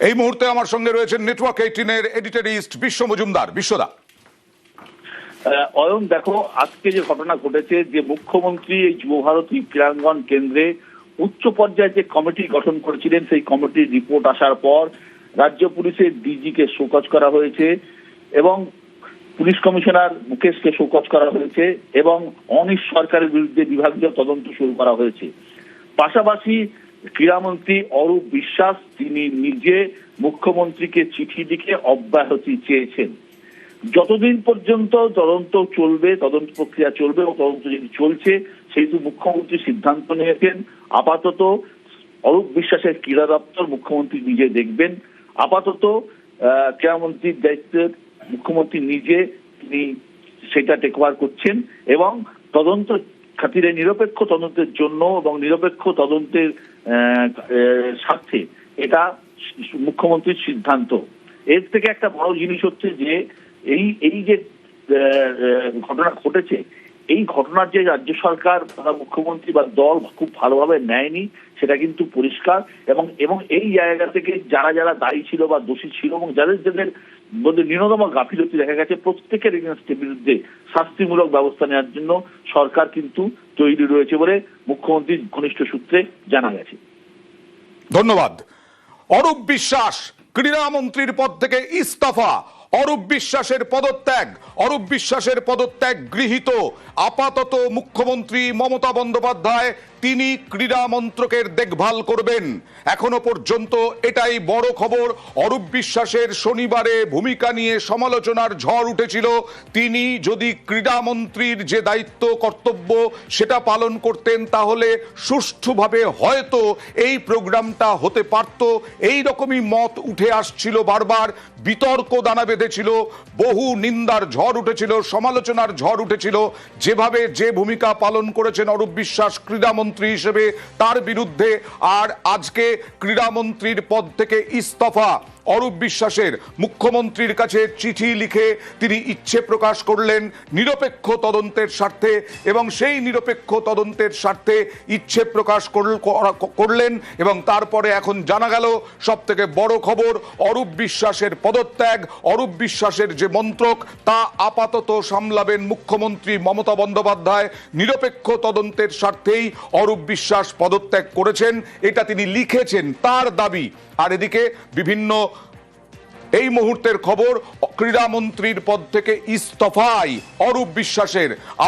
এই মুহূর্তে আমার সঙ্গে রয়েছেন নেটওয়ার্ক এইটিনের এডিটরিস্ট বিশ্ব মজুমদার। বিশ্বদা। অয়ন, দেখো, আজকে যে ঘটনা ঘটেছে, যে মুখ্যমন্ত্রী এই যুবভারতী ক্রীড়াঙ্গন কেন্দ্রে উচ্চ পর্যায়ে যে কমিটি গঠন করেছিলেন, সেই কমিটির রিপোর্ট আসার পর রাজ্য পুলিশের ডিজিকে শোকজ করা হয়েছে এবং পুলিশ কমিশনার মুকেশকে শোকজ করা হয়েছে এবং অনিশ সরকারের বিরুদ্ধে বিভাগীয় তদন্ত শুরু করা হয়েছে। পাশাপাশি ক্রীড়ামন্ত্রী অরূপ বিশ্বাস তিনি নিজে মুখ্যমন্ত্রীকে চিঠি লিখে অব্যাহতি চেয়েছেন। যতদিন পর্যন্ত তদন্ত চলবে, তদন্ত প্রক্রিয়া চলবে ও তদন্ত যদি চলছে, সেহেতু মুখ্যমন্ত্রী সিদ্ধান্ত নিয়েছেন। আপাতত অরূপ বিশ্বাসের ক্রীড়া দপ্তর মুখ্যমন্ত্রী নিজে দেখবেন। আপাতত ক্রীড়ামন্ত্রীর দায়িত্বে মুখ্যমন্ত্রী নিজে তিনি সেটা টেকওয়ার করছেন এবং তদন্ত খাতিরে নিরপেক্ষ তদন্তের জন্য এবং নিরপেক্ষ তদন্তের স্বার্থে এটা মুখ্যমন্ত্রীর সিদ্ধান্ত। এর থেকে একটা বড় জিনিস হচ্ছে যে এই এই যে ঘটনা ঘটেছে এই ঘটনার যে রাজ্য সরকার বা মুখ্যমন্ত্রী বা দল খুব ভালোভাবে নেয়নি, সেটা কিন্তু পরিষ্কার। এবং এবং এই জায়গা থেকে যারা যারা দায়ী ছিল বা দোষী ছিল এবং যাদের যাদের মধ্যে ন্যূনতম গাফিলতি দেখা গেছে, প্রত্যেকের এগেনস্টের বিরুদ্ধে শাস্তিমূলক ব্যবস্থা নেওয়ার জন্য সরকার কিন্তু তৈরি রয়েছে বলে মুখ্যমন্ত্রীর ঘনিষ্ঠ সূত্রে জানা গেছে। ধন্যবাদ। অরূপ বিশ্বাস ক্রীড়ামন্ত্রীর পদ থেকে ইস্তফা। অরূপ বিশ্বাসের পদত্যাগ। অরূপ বিশ্বাসের পদত্যাগ গৃহীত। আপাতত মুখ্যমন্ত্রী মমতা বন্দ্যোপাধ্যায় তিনি ক্রীড়া মন্ত্রকের দেখভাল করবেন। এখনও পর্যন্ত এটাই বড় খবর। অরূপ বিশ্বাসের শনিবারে ভূমিকা নিয়ে সমালোচনার ঝড় উঠেছিল। তিনি যদি ক্রীড়ামন্ত্রীর যে দায়িত্ব, কর্তব্য সেটা পালন করতেন তাহলে সুষ্ঠুভাবে হয়তো এই প্রোগ্রামটা হতে পারত। এই রকমই মত উঠে আসছিল বারবার। বিতর্ক দানা বেঁধেছিল বহু নিন্দার ঝড় উঠেছিল, সমালোচনার ঝড় উঠেছিল। যেভাবে যে ভূমিকা পালন করেছেন অরূপ বিশ্বাস ক্রীড়ামন্ত্রী হিসেবে, তার বিরুদ্ধে আর আজকে ক্রীড়ামন্ত্রীর পদ থেকে ইস্তফা অরূপ বিশ্বাসের মুখ্যমন্ত্রীর কাছে চিঠি লিখে তিনি ইচ্ছে প্রকাশ করলেন নিরপেক্ষ তদন্তের স্বার্থে এবং সেই নিরপেক্ষ তদন্তের স্বার্থে ইচ্ছে প্রকাশ করা- করলেন এবং তারপরে এখন জানা গেল সব থেকে বড় খবর, অরূপ বিশ্বাসের পদত্যাগ, অরূপ বিশ্বাসের যে মন্ত্রক তা আপাতত সামলাবেন মুখ্যমন্ত্রী মমতা বন্দ্যোপাধ্যায়। নিরপেক্ষ তদন্তের স্বার্থেই অরূপ বিশ্বাস পদত্যাগ করেছেন, এটা তিনি লিখেছেন, তার দাবি। আর এদিকে বিভিন্ন এই মুহূর্তের খবর ক্রীড়ামন্ত্রীর পদ থেকে ইস্তফায় অরূপ বিশ্বাসের।